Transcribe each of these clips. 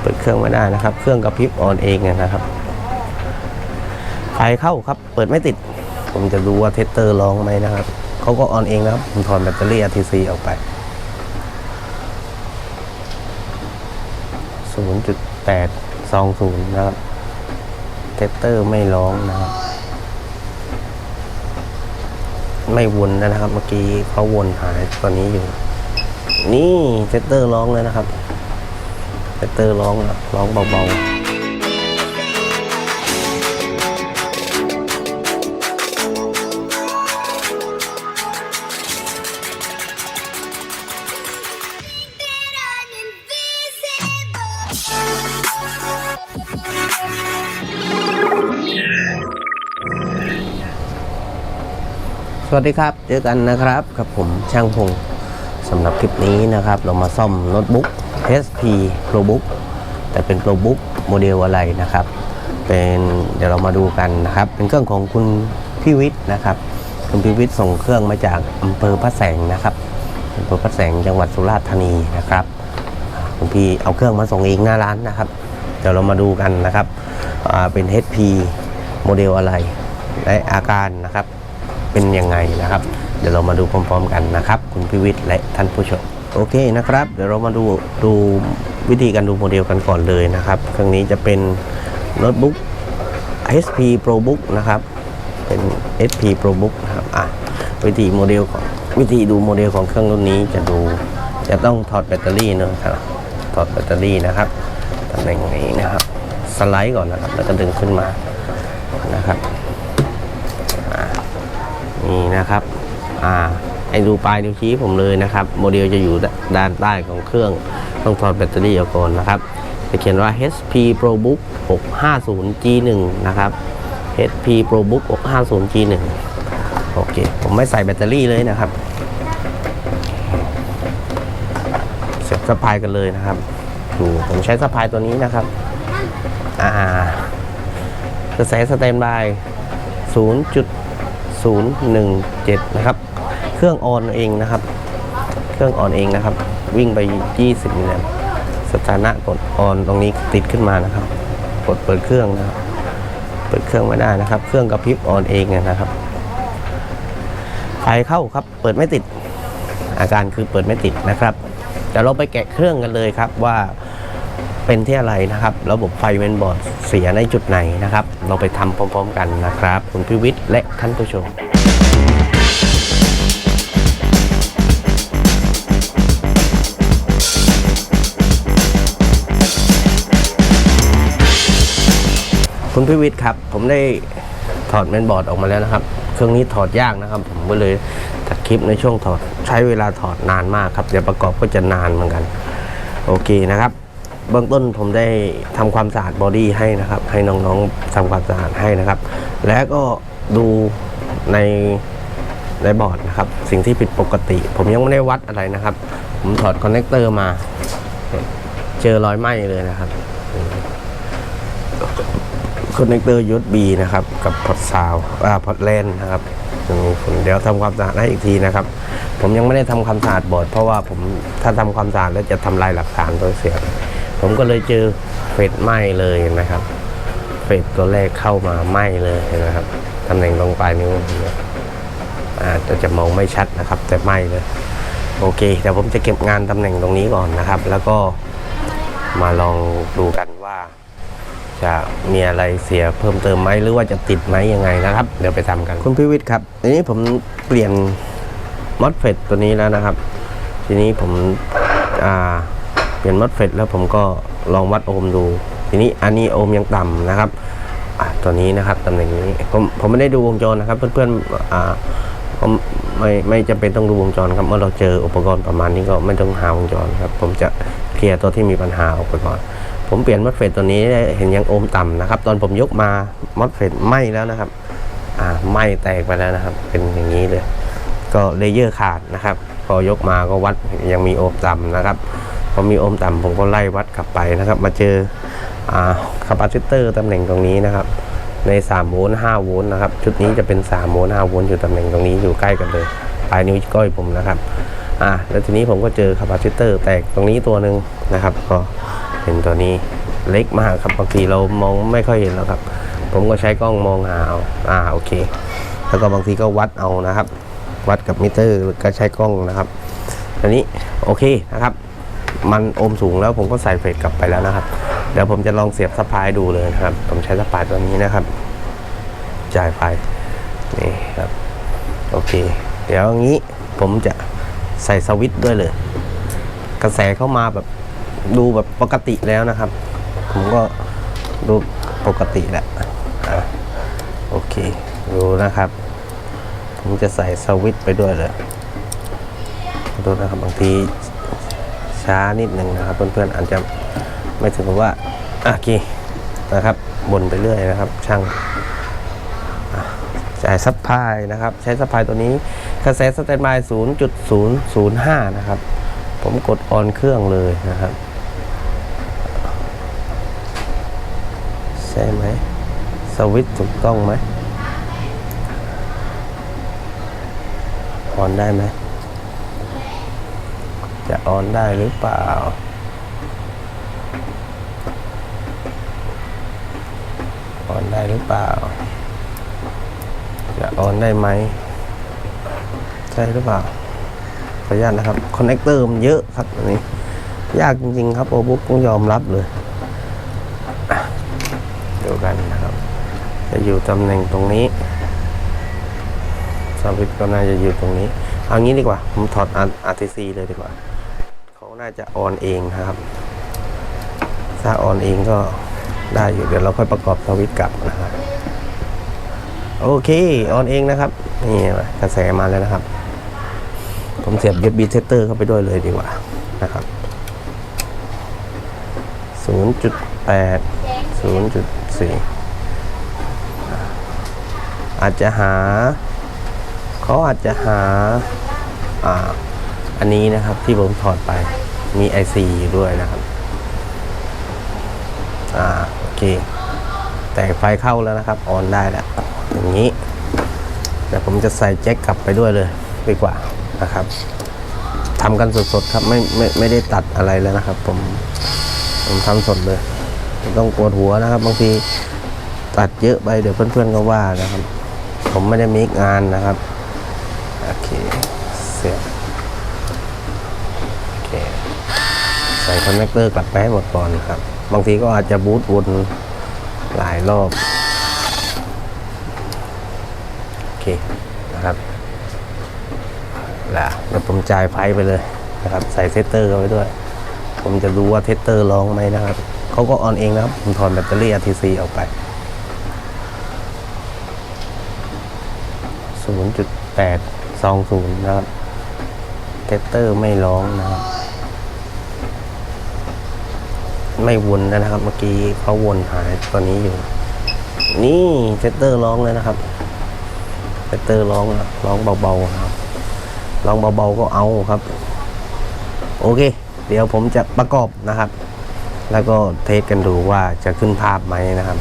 เปิดเครื่องไม่ได้นะครับ เครื่องกระพริบออนเองนะครับไฟเข้าครับ เปิดไม่ติด ผมจะดูว่าเทสเตอร์ร้องไหมนะครับเขาก็ออนเองนะครับ ผมถอดแบตเตอรี่ RTC ออกไป 0.820 นะครับ เทสเตอร์ไม่ร้องนะครับไม่วนนะครับ เมื่อกี้เขาวนหายตอนนี้อยู่ นี่เทสเตอร์ร้องเลยนะครับ เทสเตอร์ร้องนะร้องเบาๆสวัสดีครับ เจอกันนะครับกับผมช่างพงสำหรับคลิปนี้นะครับ เรามาซ่อมโน้ตบุ๊ก HP ProBook แต่เป็น ProBook โมเดลอะไรนะครับ เป็นเดี๋ยวเรามาดูกันนะครับ เป็นเครื่องของคุณพี่วิทย์นะครับ คุณพี่วิทย์ส่งเครื่องมาจากอำเภอพระแสงนะครับอำเภอพระแสงจังหวัดสุราษฎร์ธานีนะครับคุณพี่เอาเครื่องมาส่งเองหน้าร้านนะครับ เดี๋ยวเรามาดูกันนะครับเป็น HP โมเดลอะไรและอาการนะครับ เป็นยังไงนะครับ เดี๋ยวเรามาดูพร้อมๆกันนะครับ คุณพิวิทย์และท่านผู้ชม โอเคนะครับ เดี๋ยวเรามาดูดูวิธีการดูโมเดลกันก่อนเลยนะครับ เครื่องนี้จะเป็นโน้ตบุ๊ก HP ProBook นะครับ เป็น HP ProBook นะครับอะวิธีโมเดลของวิธีดูโมเดลของเครื่องรุ่นนี้จะดูจะต้องถอดแบตเตอรี่เนอะครับถอดแบตเตอรี่นะครับตำแหน่งนี้นะครับ สไลด์ก่อนนะครับ แล้วก็ดึงขึ้นมานะครับนี่นะครับอ่า ให้ดูปลายนิ้วชี้ผมเลยนะครับ โมเดลจะอยู่ด้านใต้ของเครื่อง ต้องถอดแบตเตอรี่ออกก่อนนะครับ จะเขียนว่า HP ProBook 650 G1 นะครับ HP ProBook 650 G1 โอเค ผมไม่ใส่แบตเตอรี่เลยนะครับ เสียบสะพายกันเลยนะครับดูผมใช้สะพายตัวนี้นะครับ อ่ากระแสสแตนบาย0.017 นะครับ เครื่องออนเองนะครับ เครื่องออนเองนะครับ วิ่งไป 20มิลลิแอมสถานะกดออนตรงนี้ติดขึ้นมานะครับ กดเปิดเครื่องนะครับ เปิดเครื่องไม่ได้นะครับ เครื่องกระพริบออนเองนะครับ ไฟเข้าครับ เปิดไม่ติด อาการคือเปิดไม่ติดนะครับเดี๋ยวเราไปแกะเครื่องกันเลยครับว่าเป็นที่อะไรนะครับ ระบบไฟเมนบอร์ดเสียในจุดไหนนะครับ เราไปทำพร้อม ๆ กันนะครับ คุณพิวิทย์และท่านผู้ชม คุณพิวิทย์ครับ ผมได้ถอดเมนบอร์ดออกมาแล้วนะครับ เครื่องนี้ถอดยากนะครับ ผมก็เลยตัดคลิปในช่วงถอดใช้เวลาถอดนานมากครับเดี๋ยวประกอบก็จะนานเหมือนกัน โอเคนะครับเบื้องต้นผมได้ทำความสะอาดบอดี้ให้นะครับ ให้น้องๆทำความสะอาดให้นะครับ แล้วก็ดูในในบอร์ดนะครับ สิ่งที่ผิดปกติ ผมยังไม่ได้วัดอะไรนะครับ ผมถอดคอนเนคเตอร์มา เจอรอยไหม้เลยนะครับ คอนเนคเตอร์ USB นะครับ กับพอร์ตซาวอ่าพอร์ตแลนนะครับตรงนี้ผมเดี๋ยวทำความสะอาดให้อีกทีนะครับ ผมยังไม่ได้ทำความสะอาดบอร์ดเพราะว่าผมถ้าทำความสะอาดแล้วจะทำลายหลักฐานตัวเสียผมก็เลยเจอเฟดไหม้เลยนะครับเฟดตัวแรกเข้ามาไหม้เลยนะครับตำแหน่งตรงปลายนิ้วอาจจะจะมองไม่ชัดนะครับ แต่ไหม้เลยโอเคเดี๋ยวผมจะเก็บงานตำแหน่งตรงนี้ก่อนนะครับ แล้วก็มาลองดูกันว่า จะมีอะไรเสียเพิ่มเติมไหมหรือว่าจะติดไหมยังไงนะครับ เดี๋ยวไปทำกันคุณพิวิทย์ครับทีนี้ผมเปลี่ยนมอสเฟตตัวนี้แล้วนะครับ ทีนี้ผมเปลี่ยนมอสเฟตแล้วผมก็ลองวัดโอห์มดู ทีนี้อันนี้โอห์มยังต่ำนะครับตัวนี้นะครับตำแหน่งนี้ผมผมไม่ได้ดูวงจรนะครับ เพื่อนๆอ่าผมไม่ไม่จำเป็นต้องดูวงจรครับเมื่อเราเจออุปกรณ์ประมาณนี้ก็ไม่ต้องหาวงจรครับ ผมจะเคลียร์ตัวที่มีปัญหาออกไปก่อน ผมเปลี่ยนมอสเฟตตัวนี้เห็นยังโอมต่ำนะครับ ตอนผมยกมามอสเฟตไหม้แล้วนะครับอ่าไหม้แตกไปแล้วนะครับ เป็นอย่างนี้เลย ก็เลเยอร์ขาดนะครับ พอยกมาก็วัดยังมีโอมต่ำนะครับพอมีโอมต่ำผมก็ไล่วัดกลับไปนะครับ มาเจออ่าคาปาซิเตอร์ตำแหน่งตรงนี้นะครับ ใน3โวลต์5โวลต์นะครับชุดนี้จะเป็น3โวลต์5โวลต์อยู่ตำแหน่งตรงนี้อยู่ใกล้กันเลยปลายนิ้วก้อยผมนะครับอ่าแล้วทีนี้ผมก็เจอคาปาซิเตอร์แตกตรงนี้ตัวหนึ่งนะครับก็ เป็นตัวนี้เล็กมากครับบางทีเรามองไม่ค่อยเห็นแล้วครับ ผมก็ใช้กล้องมองหาเอาอ่าโอเค แล้วก็บางทีก็วัดเอานะครับ วัดกับมิเตอร์ก็ใช้กล้องนะครับอันนี้โอเคนะครับ มันโอมสูงแล้วผมก็ใส่เฟดกลับไปแล้วนะครับ เดี๋ยวผมจะลองเสียบสปายดูเลยนะครับ ผมใช้สปายตัวนี้นะครับ จ่ายไฟนี่ครับโอเค เดี๋ยวงนี้ผมจะใส่สวิตช์ด้วยเลย กระแสเข้ามาแบบ ดูแบบปกติแล้วนะครับ ผมก็ดูปกติแหละโอเค ดูนะครับ ผมจะใส่สวิตไปด้วยเลยดูนะครับบางทีช้านิดหนึ่งนะครับ เพื่อนๆอาจจะไม่ถึงกับว่าอะโอเคนะครับบนไปเรื่อยนะครับ ช่างจ่ายซัพพลายนะครับ ใช้ซัพพลายตัวนี้กระแสสแตนบาย 0.005 นะครับ ผมกดออนเครื่องเลยนะครับ ใช่ไหมสวิตถูกต้องไหมออนได้ไหมจะออนได้หรือเปล่า ออนได้หรือเปล่า จะออนได้ไหม ใช่หรือเปล่า ขออนุญาตนะครับ คอนเนคเตอร์มันเยอะครับอันนี้ ยากจริงๆครับ โอบุ๊กต้องยอมรับเลยอะเดี๋ยวกันนะครับ จะอยู่ตำแหน่งตรงนี้สวิตช์ก็น่าจะอยู่ตรงนี้เอางี้ดีกว่า ผมถอด RTC เลยดีกว่า เขาน่าจะออนเองนะครับ ถ้าออนเองก็ได้อยู่เดี๋ยวเราค่อยประกอบสวิตกลับนะครับ โอเคออนเองนะครับ นี่กระแสมาแล้วนะครับ ผมเสียบ USB tester เข้าไปด้วยเลยดีกว่านะครับ 0.8 0.4 อาจจะหาเขาอาจจะหาอ่าอันนี้นะครับที่ผมถอดไปมี IC อยู่ด้วยนะครับอ่าโอเค แต่ไฟเข้าแล้วนะครับออนได้แล้วอย่างนี้เดี๋ยวผมจะใส่แจ็คกลับไปด้วยเลยดีกว่านะครับทำกันสดๆครับไม่ไม่ไม่ได้ตัดอะไรแล้วนะครับ ผมผมทำสดเลยไม่ต้องปวดหัวนะครับ บางทีตัดเยอะไปเดี๋ยวเพื่อนๆก็ว่านะครับ ผมไม่ได้มีงานนะครับ โอเค เสียบโอเค ใส่คอนเนคเตอร์กลับไปให้หมดก่อนครับ บางทีก็อาจจะบูตวนหลายรอบ โอเค นะครับแล้วเดี๋ยวผมจ่ายไฟไปเลยนะครับ ใส่เซตเตอร์เข้าไปด้วย ผมจะรู้ว่าเทสเตอร์ร้องไหมนะครับ เขาก็ออนเองนะครับ ผมถอดแบตเตอรี่ RTC ออกไป 0.820 นะครับเทสเตอร์ไม่ร้องนะครับไม่วนนะครับ เมื่อกี้เขาวนหายตอนนี้อยู่ นี่เทสเตอร์ร้องเลยนะครับเทสเตอร์ร้องอะร้องเบาๆครับร้องเบาๆก็เอาครับ โอเค เดี๋ยวผมจะประกอบนะครับ แล้วก็เทสกันดูว่าจะขึ้นภาพไหมนะครับ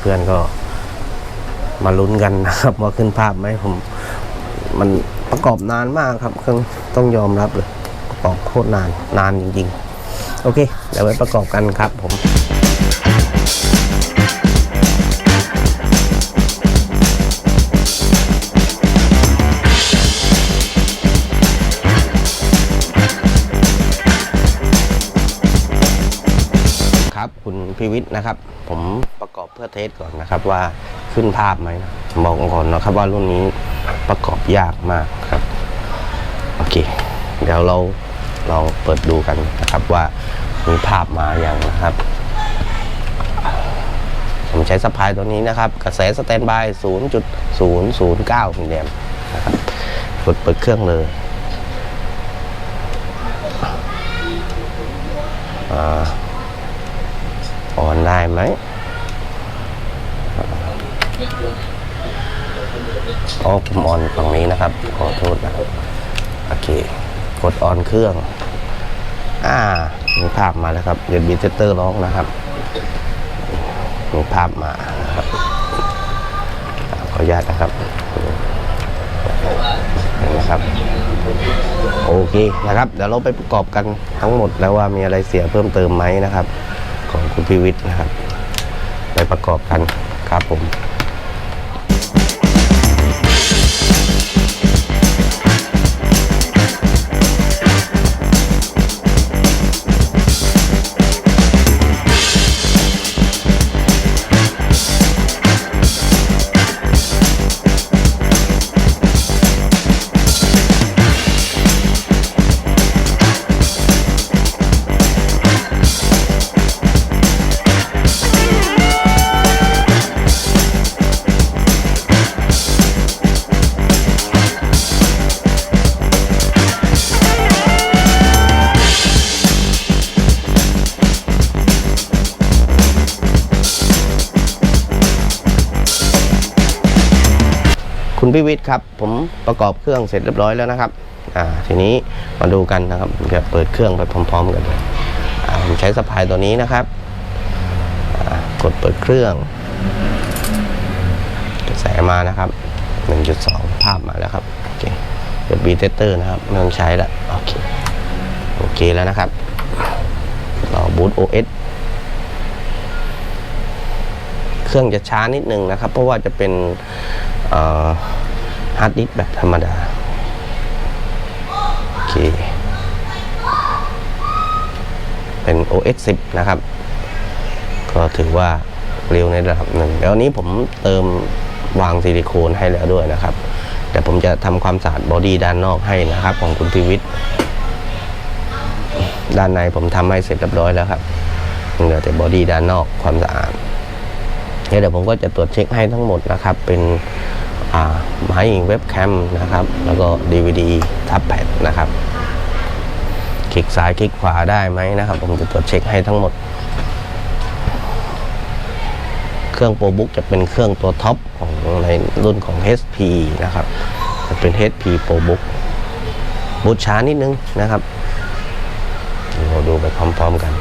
เพื่อนๆก็ มาลุ้นกันนะครับ ว่าขึ้นภาพไหมผม มันประกอบนานมากครับเครื่องต้องยอมรับเลยประกอบโคตรนานนานจริง ๆ โอเค เดี๋ยวไปประกอบกันครับผมครับคุณพิวิทย์นะครับ ผมประกอบเพื่อเทสก่อนนะครับว่า ขึ้นภาพไหมนะบอกก่อนนะครับว่ารุ่นนี้ประกอบยากมากครับ โอเค เดี๋ยวเราเราเปิดดูกันนะครับว่ามีภาพมาอย่างนะครับ ผมใช้สปายตัวนี้นะครับ กระแสสแตนบาย 0.009มิลลิแอมป์นะครับกดเปิดเครื่องเลยอ่าออนได้ไหม อ๋อผมออนฝั่งนี้นะครับ ขอโทษนะครับ โอเค กดออนเครื่อง อ่ามีภาพมาแล้วครับเดี๋ยวบีเตอร์ร้องนะครับมีภาพมานะครับขออนุญาตนะครับนะครับโอเคนะครับ เดี๋ยวเราไปประกอบกันทั้งหมดแล้วว่ามีอะไรเสียเพิ่มเติมไหมนะครับ ของคุณพิวิทย์นะครับ ไปประกอบกันครับผม คุณพิวิทย์ครับ ผมประกอบเครื่องเสร็จเรียบร้อยแล้วนะครับอ่าทีนี้มาดูกันนะครับผมจะเปิดเครื่องไปพร้อม ๆ กันเลยอ่าผมใช้สะพายตัวนี้นะครับอ่ากดเปิดเครื่องกระแสมานะครับ 1.2 ภาพมาแล้วครับโอเคเปิดบีเตเตอร์นะครับไม่ต้องใช้แล้วโอเคโอเคแล้วนะครับรอบูต OS เครื่องจะช้านิดนึงนะครับ เพราะว่าจะเป็น ฮาร์ดดิสก์แบบธรรมดา โอเค เป็น OS 10 นะครับ ก็ถือว่าเร็วในระดับหนึ่งแล้วนี้ผมเติมวางซิลิโคนให้แล้วด้วยนะครับ แต่ผมจะทำความสะอาดบอดี้ด้านนอกให้นะครับ ของคุณพิวิทย์ด้านในผมทำให้เสร็จเรียบร้อยแล้วครับเหลือแต่บอดี้ด้านนอกความสะอาด เดี๋ยวผมก็จะตรวจเช็คให้ทั้งหมดนะครับ เป็นไม้เว็บแคมนะครับ แล้วก็ DVD ทับแพดนะครับ คลิกซ้ายคลิกขวาได้ไหมนะครับ ผมจะตรวจเช็คให้ทั้งหมด เครื่องโปรบุ๊กจะเป็นเครื่องตัวท็อปของในรุ่นของ HP นะครับ จะเป็น HP Pro Book บูช้านิดนึงนะครับเราดูไปพร้อมๆกัน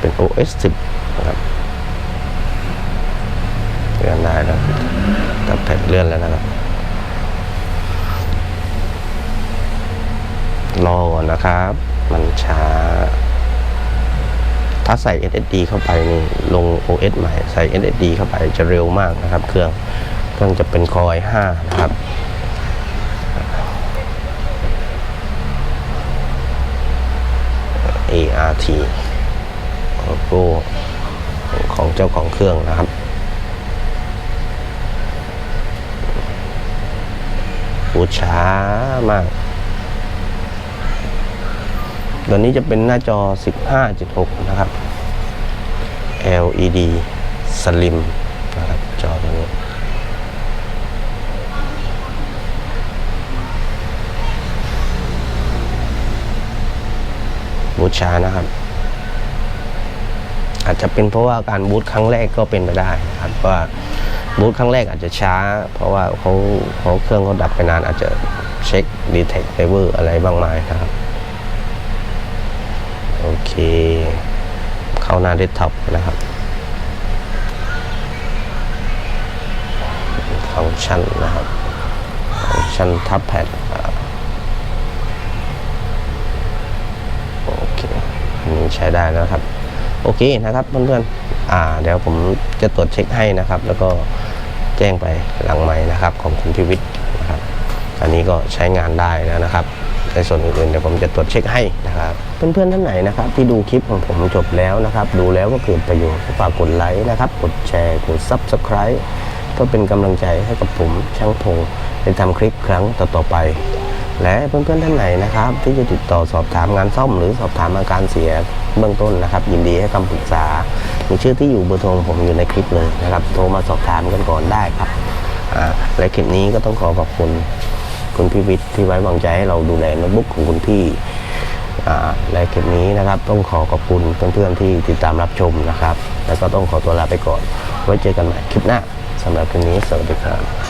เป็น OS 10นะครับเลื่อนได้แล้วตับแผ่นเลื่อนแล้วนะครับ รอก่อนนะครับ มันช้า ถ้าใส่ SSD เข้าไปนี่ลง OS ใหม่ใส่ SSD เข้าไปจะเร็วมากนะครับ เครื่องเครื่องจะเป็นคอย 5 นะครับ ART โลโก้ของเจ้าของเครื่องนะครับบูดช้ามาก ตัวนี้จะเป็นหน้าจอ 15.6 นะครับ LED Slim นะครับ จอตัวนี้บูช้านะครับ อาจจะเป็นเพราะว่าการบูตครั้งแรกก็เป็นไปได้ครับว่าบูตครั้งแรกอาจจะช้า เพราะว่าเขาเขาเครื่องเขาดับไปนานอาจจะเช็คดีเทคไ i เวอร์อะไรบ้างไหมนะครับ โอเค เข้าหน้าเดสก์ท็อปนะครับฟังก์ชันนะครับฟังก์ชันทับแพดโอเคอันนี้ใช้ได้แล้วครับ โอเคนะครับเพื่อนๆอ่าเดี๋ยวผมจะตรวจเช็คให้นะครับ แล้วก็แจ้งไปหลังไม้นะครับ ของคุณพิวิทย์นะครับอันนี้ก็ใช้งานได้แล้วนะครับ ในส่วนอื่นๆเดี๋ยวผมจะตรวจเช็คให้นะครับ เพื่อนๆท่านไหนนะครับ ที่ดูคลิปของผมจบแล้วนะครับ ดูแล้วก็เกิดประโยชน์ฝากกดไลค์นะครับ กดแชร์กด Subscribe เพื่อเป็นกำลังใจให้กับผมช่างพงในทำคลิปครั้งต่อๆไป และเพื่อนๆท่านไหนนะครับ ที่จะติดต่อสอบถามงานซ่อมหรือสอบถามอาการเสียเบื้องต้นนะครับ ยินดีให้คำปรึกษา มีชื่อที่อยู่เบอร์โทรผมอยู่ในคลิปเลยนะครับ โทรมาสอบถามกันก่อนได้ครับและคลิปนี้ก็ต้องขอขอบคุณคุณพี่วิทย์ที่ไว้วางใจให้เราดูแลโน้ตบุ๊กของคุณพี่อ่าและคลิปนี้นะครับ ต้องขอขอบคุณเพื่อนๆที่ติดตามรับชมนะครับ แล้วก็ต้องขอตัวลาไปก่อน ไว้เจอกันใหม่คลิปหน้าสำหรับคลิปนี้สวัสดีครับ